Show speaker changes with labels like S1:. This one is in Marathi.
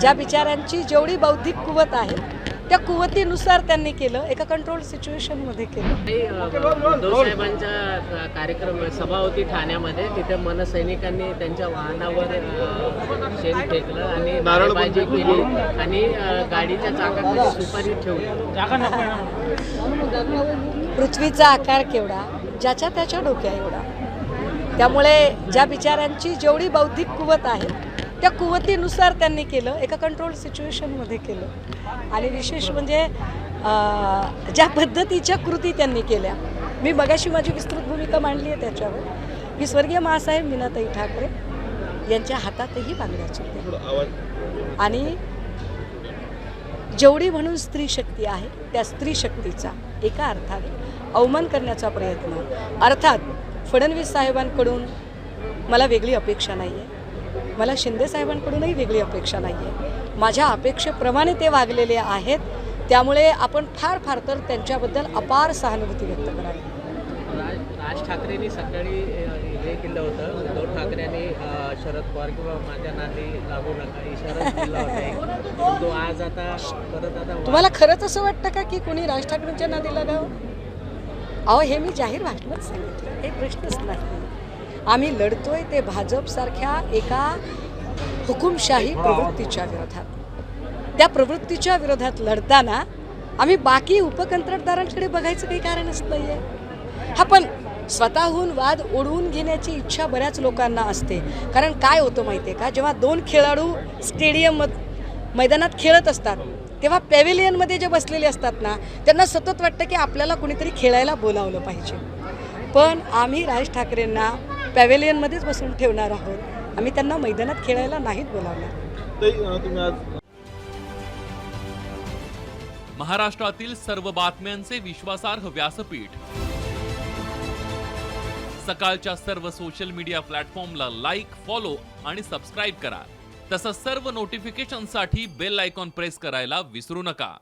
S1: ज्या बिचाऱ्यांची जेवढी बौद्धिक कुवत आहे त्या कुवतीनुसार त्यांनी केलं एका कंट्रोल केलं.
S2: उद्धव साहेबांचा अ, कार्यक्रम सभा होती ठाण्यामध्ये तिथे मनसैनिकांनी त्यांच्या वाहनावर शेण फेकलं आणि नारेबाजी केली आणि गाडीच्या चाकामध्ये सुपारी ठेवली.
S1: पृथ्वीचा आकार केवढा ज्याच्या त्याच्या डोक्या एवढा. त्यामुळे ज्या बिचाऱ्यांची जेवढी बौद्धिक कुवत आहे त्या कुवतीनुसार त्यांनी केलं एका कंट्रोल सिच्युएशनमध्ये केलं. आणि विशेष म्हणजे ज्या पद्धतीच्या कृती त्यांनी केल्या. मी मगाशी माझी विस्तृत भूमिका मांडली आहे त्याच्यावर. की स्वर्गीय मासाहेब मीनाताई ठाकरे यांच्या हातातही होते आणि जेवढी म्हणून स्त्री शक्ती आहे त्या स्त्री शक्तीचा एका अर्थाने अवमान करण्याचा प्रयत्न. अर्थात फडणवीस साहेबांकडून मला वेगळी अपेक्षा नाही आहे मला शिंदे साहेबांकडूनही वेगळी अपेक्षा नाही आहे माझ्या अपेक्षेप्रमाणे ते वागलेले आहेत. त्यामुळे आपण फार फार तर त्यांच्याबद्दल अपार सहानुभूती व्यक्त करावी.
S2: राज ठाकरेंनी सकाळी हे केलं होतं. उद्धव ठाकरेंनी शरद पवार किंवा माझ्या नादी लागू नका. इशारा दिला होता. तो आज आता परत आता
S1: तुम्हाला खरंच असं वाटतं का की कोणी राज ठाकरेंच्या नादी लागावं? अहो हे मी जाहीर भाषणात सांगितलं. हे प्रश्नच नाही. आम्ही लढतोय ते भाजपसारख्या एका हुकुमशाही प्रवृत्तीच्या विरोधात. त्या प्रवृत्तीच्या विरोधात लढताना आम्ही बाकी उपकंत्राटदारांकडे बघायचं काही कारणच नाही आहे हा पण स्वतःहून वाद ओढवून घेण्याची इच्छा बऱ्याच लोकांना असते. कारण काय होतं माहिती आहे का? जेव्हा दोन खेळाडू स्टेडियम मैदानात खेळत असतात तेव्हा पॅव्हिलियनमध्ये जे बसलेले असतात ना त्यांना सतत वाटतं की आपल्याला कुणीतरी खेळायला बोलावलं पाहिजे. पण आम्ही राज ठाकरेंना पॅव्हिलियनमध्येच बसून ठेवणार आहोत. आम्ही त्यांना मैदानात खेळायला नाहीत बोलावणार
S3: महाराष्ट्रातील सर्व बातम्यांचे विश्वासार्ह व्यासपीठ. सकाळच्या सर्व सोशल मीडिया प्लॅटफॉर्मला लाईक फॉलो आणि सबस्क्राईब करा. तसंच सर्व नोटिफिकेशनसाठी बेल आयकॉन प्रेस करायला विसरू नका.